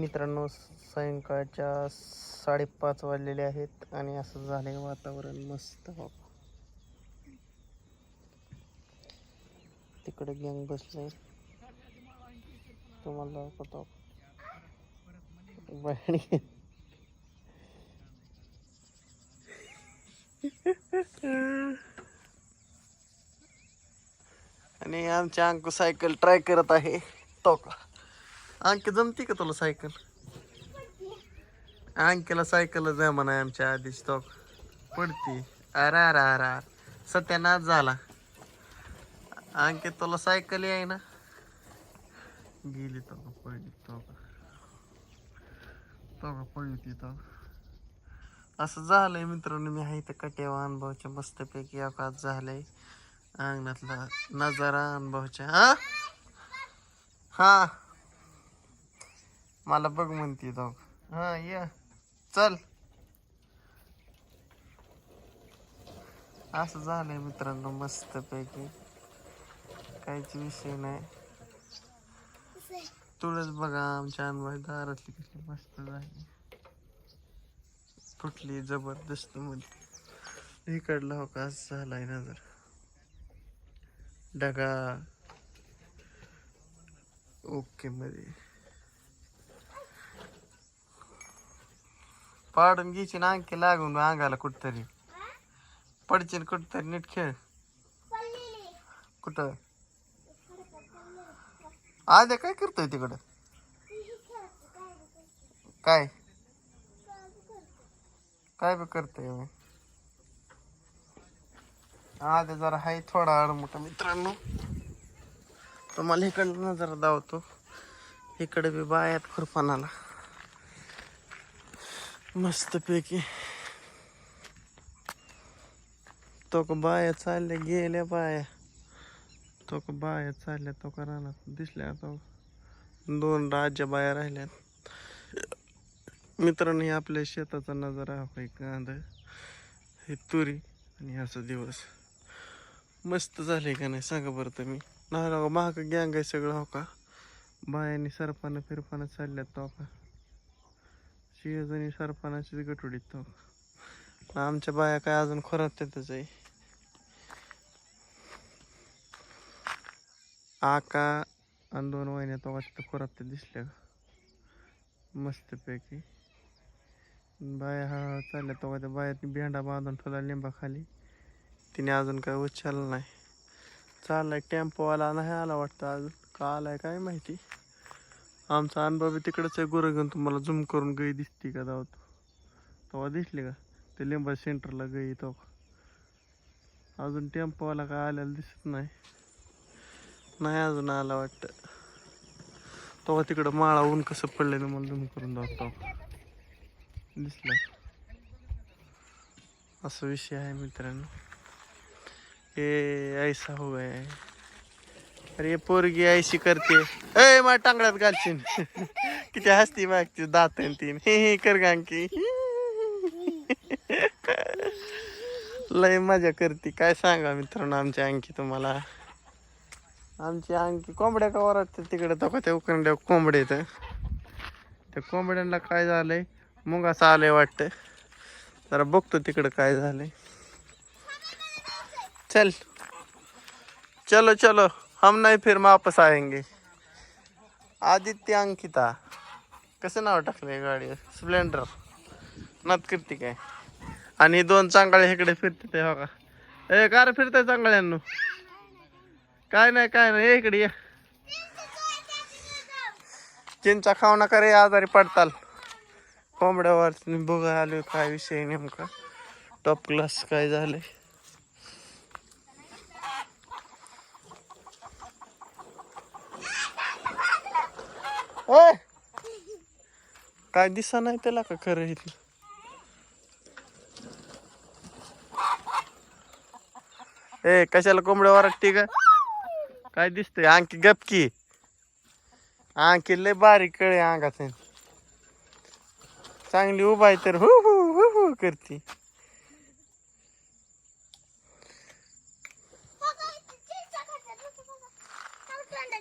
मित्रांनो सायंकाळच्या साडेपाच वाजलेले आहेत आणि असं झालंय वातावरण मस्त. तिकडे गँग बसले तुम्हाला दाखवतो आणि आमच्या अंकू सायकल ट्राय करत आहे. तो का? अंक जमते का तुला सायकल? अंकेला सायकल जमाना आमच्या आधीच तो. पडती. अरा अरे अरा सत्यानाश झाला. अंकित तुला सायकल आहे ना? गेली तो पडली तो का तो का पडली ती. तो असं झालंय मित्रांनो मी आहे तर कट्यावा अनुभवच्या मस्तपैकी अवकाश झालंय. अंगणातला नजारा अनुभवच्या हा? हा. मला बघ म्हणते तो. हा ये. चल. असं झालंय मित्रांनो मस्त पैकी काहीच विषय नाही. तुळस बघा आमच्या अनुभव दारातली कशी मस्त झाली. फुटली जबरदस्त मध्ये इकडला हो का असं झालाय नजर. ढगा. ओके मध्ये. पाडून घ्यायची ना आणखी लागून अंगाला कुठतरी. पडचीन कुठतरी नीट खेळ. कुठं? आद्या काय करतोय तिकडं? काय? काय बी करतोय मी. आद्या जरा हाय थोडा मोठा मित्रांनो. तुम्हाला इकडनं जरा धावतो. इकडे बी बायात खुरपानाला मस्तपैकी तो का बाया चालल्या गेल्या बाया. तो का बाया चालल्या तो का रानात दिसल्या तो दोन राज्य बाया राहिल्यात. मित्रांनो हे आपल्या शेताचा नजारा आहे कांदा हे तुरी आणि असा दिवस. मस्त झाले का नाही सांगा बरं तुम्ही. नाही महाग गँग आहे सगळं हो का? बायांनी सरपानं फिरपानं चालल्यात तो का शिवजणी सरपणाचीच गटुडीत तो. आमच्या बाया काय अजून खोरात त्यातच आहे. आका आणि दोन वहिन्या तो वाटतं खोरात ते दिसल्या मस्तपैकी. बाया हा चालल्या तो त्या बायातनी भेंडा बांधून ठेवला लिंबाखाली. तिने अजून काय उचललं नाही. चाललाय टेम्पोवाला नाही आला वाटतं अजून. का आलाय काय माहिती. आमचा अनुभव तिकडंच आहे गुरं घेऊन तुम्हाला झूम करून गई दिसते का जाऊ तेव्हा दिसली का? ते लिंबा सेंटरला गई तो अजून टेम्पोवाला काय आलेला दिसत नाही. नाही अजून आला वाटतं. तेव्हा तिकडं माळा ऊन कसं पडलं मला झूम करून जाऊ दिसला. असा विषय आहे मित्रांनो. ए ऐसा हो गया है. अरे पोरगी ऐशी करते. अय मा टांगड्यात घालशील. किती हसती मागची दात आहे तीन हे हे कर गांकी. लय मजा करते. काय सांगा मित्रांनो आमची अंकी तुम्हाला. आमची अंकी कोंबड्या का वरटते तिकडे? तो का त्या उकरड्या कोंबड्या तर त्या कोंबड्यांना काय झालंय? मुंगाचं आलंय वाटतं. जरा बघतो तिकडं काय झालंय. चल. चलो चलो. हम नहीं फिर वापस आएंगे। आदित्य अंकिता कसं नाव टाकलंय गाडी? स्प्लेंडर। नात करते काय? आणि दोन चांगळे इकडे फिरते ते हो का ए कार फिरताय चांगळ्यांनो. काय नाही काय नाही. इकडे ये. चिंचा खाऊ नका रे आजारी पडताल. कोंबड्यावर बघा आलो काय विषय नेमका? टॉप क्लास काय झालंय? ओय. काय दिसा नाही त्याला का खरं इथलं ए कशाला कोंबड्या वरटते का काय दिसतंय? आणखी गपकी आणखी लय बारीक कळे अंगात चांगली उभा आहे तर हु हु हु हु करते.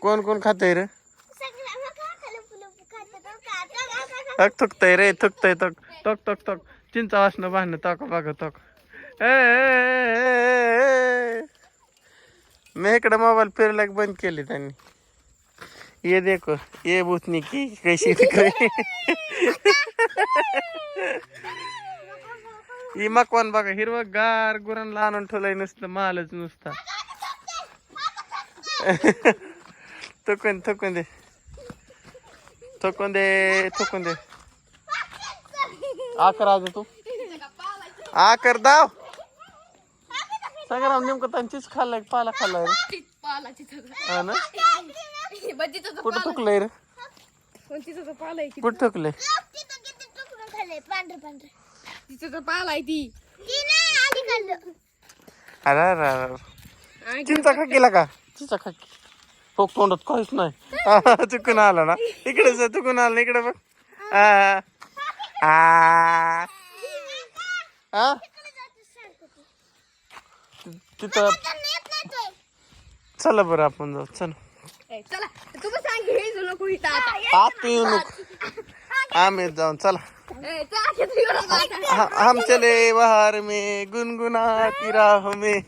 कोण कोण आहे रे सगळ्यांना का खाली फुलं खातात थक थुकतय रे थुकतय थक. टक टक टक चिंचा वासनं बांधणं तक बघ तक ए. मी इकडे मोबाईल फिरला बंद केली त्यांनी. ये देखो ये भूतनी की दिख ही मकवान बघा हिरवं गार गुरांना आणून ठेवलंय नुसतं मालच नुसता. थुकून थुकून दे. थुकून दे थुकून दे. आकर आज तू? आकर दाव. सगळं नेमकं त्यांचीच खाल्लाय पाला खाल्लाय रे. हा ना? कुठं थुकलंय रे? कुठं थुकलंय ती अरे अरे अरे. चिंचा खाकीला का? चिंचा खाकी हो, तोंडात काहीच नाही. चुकून आला ना. इकडे जा, चुकून आला इकडे बघ. आ. हा? तिथं चला बरं आपण जाऊ. चल. ए, चला. तुम्ही सांग हे जो नको इथं आता. आत येऊ नको. आम्ही जाऊन चला. ए, चला, आता. ह- हम चले बाहर में गुनगुनाती राह में.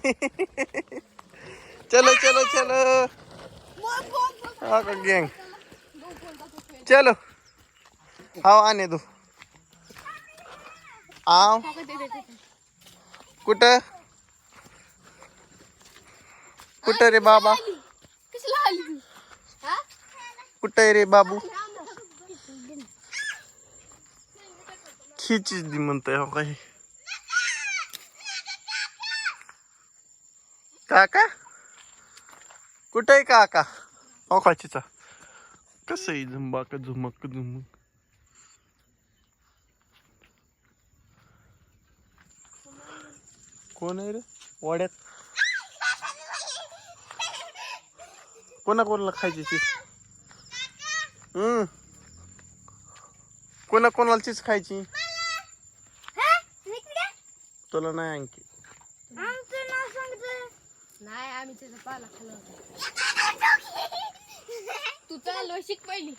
चलो चलो चलो. हाँ का गैंग. चलो. हाँ आने दो आव. कुठं? कुठं रे बाबा? कुठं रे बाबू? खिचीच दी म्हणतोय हो काही. काका? कुठं आहे काका? हो खाचीचा कसं आहे? झुंबाक झुमक झुमक. कोण आहे रे? वाड्यात. कोणा कोणाला खायची चीज? हम्म. कोणा कोणाला चीज खायची? तुला नाही आणखी. नाही आम्ही त्याचा पाला खाल्ला तू चाललो शिक पहिली.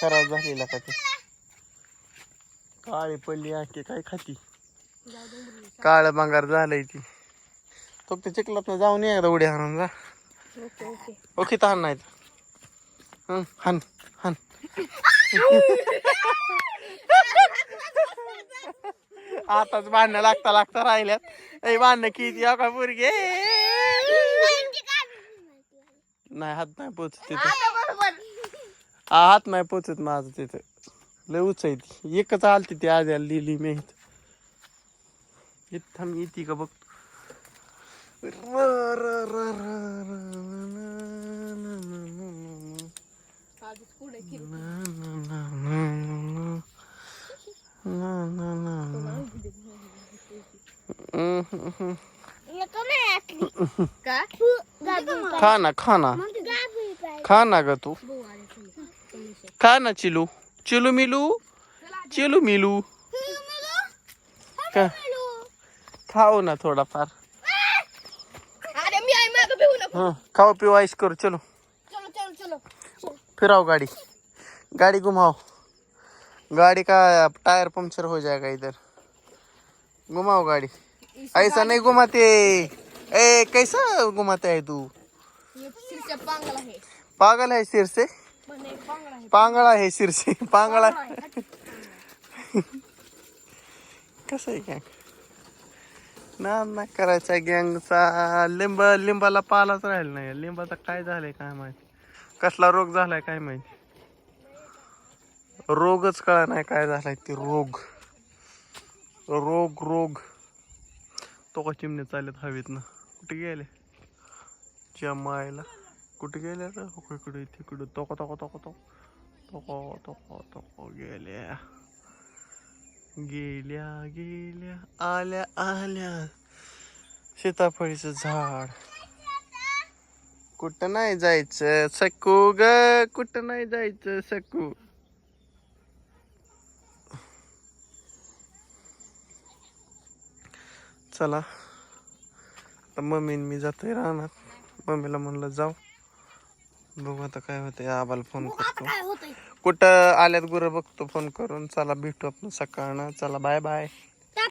खराब झालेला का ते? काळी पडली आणखी काय खाती? काळ बंगार झालंय ती. तो ते चिखलात जाऊन ये एकदा उड्या हाणून जा. ओके तर हाण नाहीत हं, हाण हाण. आताच भांडणं लागता लागता राहिल्यात. ए भांडणं किती अहो का पोरगी? नाही हात नाही पोचत तिथं. हात नाही पोचत माझं तिथं. लय उच आहे ती. एकच आलती ती आज लिहिली मी इथं इथं थांब येते का बघ र, र, र, र, र, न, न, न, न, न, आजच पुढे की न, न, न, न, न, न, न, न. हम्म, हम्म, हम्म. का खा ना खा ना खा ना ग तू खा ना चिलू चिलू मिलू चिलू मिलू का खाऊ ना थोडाफार अरे मी आहे मागं भिवू नको. हं खाओ पिओ आइस करो चलो. चलो चलो चलो. फिराओ गाड़ी. गाड़ी घुमाओ. गाड़ी का टायर पंक्चर हो जाएगा इधर. घुमाओ गाड़ी. ऐसा नहीं घुमाते. ए कैसा घुमाते है तू? ये सिरच्या पांगला आहे पागल है सिर से? पण एक पांगला आहे पांगळा है सिर से पांगळा कसं आहे गँग ना नाही करायचा गँगचा लिंब लिंबाला पालाच राहिला नाही. लिंबाचा काय झालंय काय माहिती? कसला रोग झालाय काय माहिती? रोगच कळा नाही काय झालाय ते रोग. रोग रोग. तो का चिमणे चालत हवेत ना. कुठे गेले? जमायला. कुठे गेले रे हो इकडे तिकडे. तोका तोका तोका तोको. तोका तोका तोका गेल्या. गेल्या गेल्या आल्या आल्या. सीताफळीचं झाड. कुठं नाही जायचं सकू ग. कुठं नाही जायचं सकू. चला. तर मम्मी मी जातोय राहणार मम्मीला म्हणलं जाऊ. बघू आता काय होतंय. आबाला फोन आता करतो. कुठं आल्यात गुरं? बघतो फोन करून. चला भेटू आपण सकाळनं. चला बाय बाय